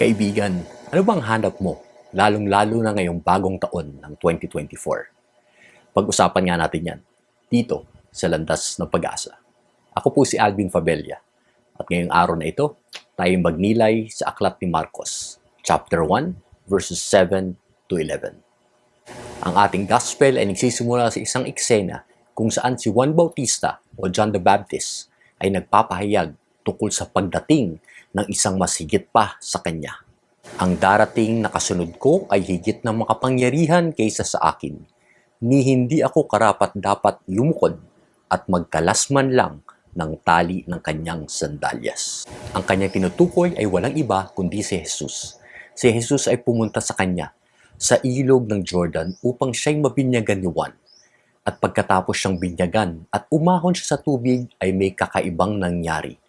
Kaibigan, ano bang hanap mo, lalong-lalo na ngayong bagong taon ng 2024? Pag-usapan nga natin yan, dito sa Landas ng Pag-asa. Ako po si Alvin Fabella, at ngayong araw na ito, tayo magnilay sa Aklat ni Marcos, chapter 1, verses 7 to 11. Ang ating gospel ay nagsisimula sa isang eksena kung saan si Juan Bautista o John the Baptist ay nagpapahayag tungkol sa pagdating ng isang mas higit pa sa kanya. Ang darating na kasunod ko ay higit na makapangyarihan kaysa sa akin, ni hindi ako karapat dapat lumukod at magkalasman lang ng tali ng kanyang sandalyas. Ang kanyang tinutukoy ay walang iba kundi si Jesus. Si Jesus ay pumunta sa kanya sa ilog ng Jordan upang siya'y mabinyagan ni Juan. At pagkatapos siyang binyagan at umahon siya sa tubig ay may kakaibang nangyari.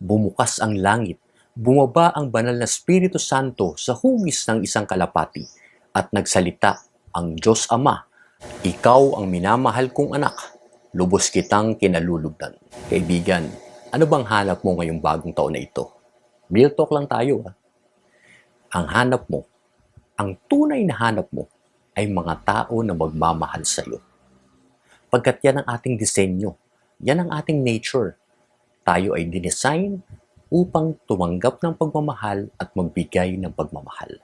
Bumukas ang langit, bumaba ang banal na Espiritu Santo sa hugis ng isang kalapati at nagsalita ang Diyos Ama, Ikaw ang minamahal kong anak, lubos kitang kinalulugdan. Kaibigan, ano bang hanap mo ngayong bagong taon na ito? Real talk lang tayo. Ha? Ang hanap mo, ang tunay na hanap mo ay mga tao na magmamahal sa iyo. Pagkat yan ang ating disenyo, yan ang ating nature. Tayo ay dinesign upang tumanggap ng pagmamahal at magbigay ng pagmamahal.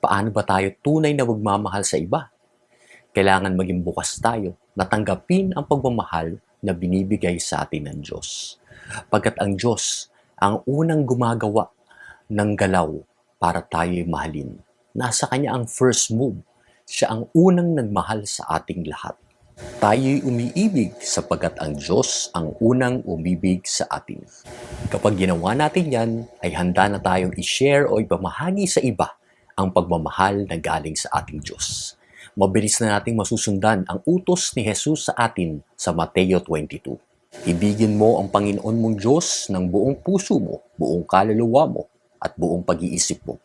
Paano ba tayo tunay na magmamahal sa iba? Kailangan maging bukas tayo na tanggapin ang pagmamahal na binibigay sa atin ng Diyos. Pagkat ang Diyos ang unang gumagawa ng galaw para tayo'y mahalin. Nasa Kanya ang first move. Siya ang unang nagmahal sa ating lahat. Tayo'y umiibig sapagkat ang Diyos ang unang umibig sa atin. Kapag ginawa natin yan, ay handa na tayong i-share o ipamahagi sa iba ang pagmamahal na galing sa ating Diyos. Mabilis na nating masusundan ang utos ni Jesus sa atin sa Mateo 22. Ibigin mo ang Panginoon mong Diyos ng buong puso mo, buong kaluluwa mo, at buong pag-iisip mo.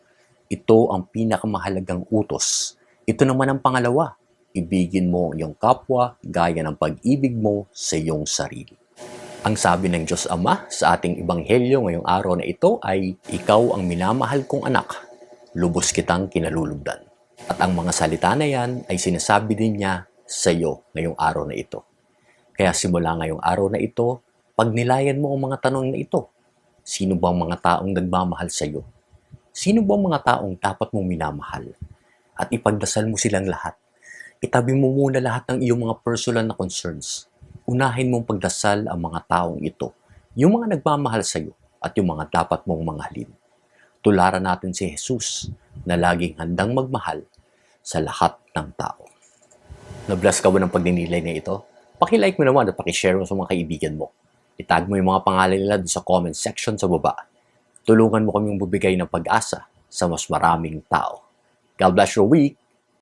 Ito ang pinakamahalagang utos. Ito naman ang pangalawa, ibigin mo ang iyong kapwa gaya ng pag-ibig mo sa iyong sarili. Ang sabi ng Diyos Ama sa ating Ebanghelyo ngayong araw na ito ay, Ikaw ang minamahal kong anak, lubos kitang kinalulugdan. At ang mga salita na yan ay sinasabi din niya sa iyo ngayong araw na ito. Kaya simula ngayong araw na ito, pagnilayan mo ang mga tanong na ito. Sino bang mga taong nagmamahal sa iyo? Sino bang mga taong dapat mong minamahal? At ipagdasal mo silang lahat. Itabi mo muna lahat ng iyong mga personal na concerns. Unahin mong pagdasal ang mga taong ito, yung mga nagmamahal sa iyo at yung mga dapat mong manghalin. Tularan natin si Jesus na laging handang magmahal sa lahat ng tao. Na-bless ka ba ng pagninilay na ito? Pakilike mo naman at pakishare mo sa mga kaibigan mo. Itag mo yung mga pangalan nila doon sa comment section sa baba. Tulungan mo kaming bubigay ng pag-asa sa mas maraming tao. God bless your week!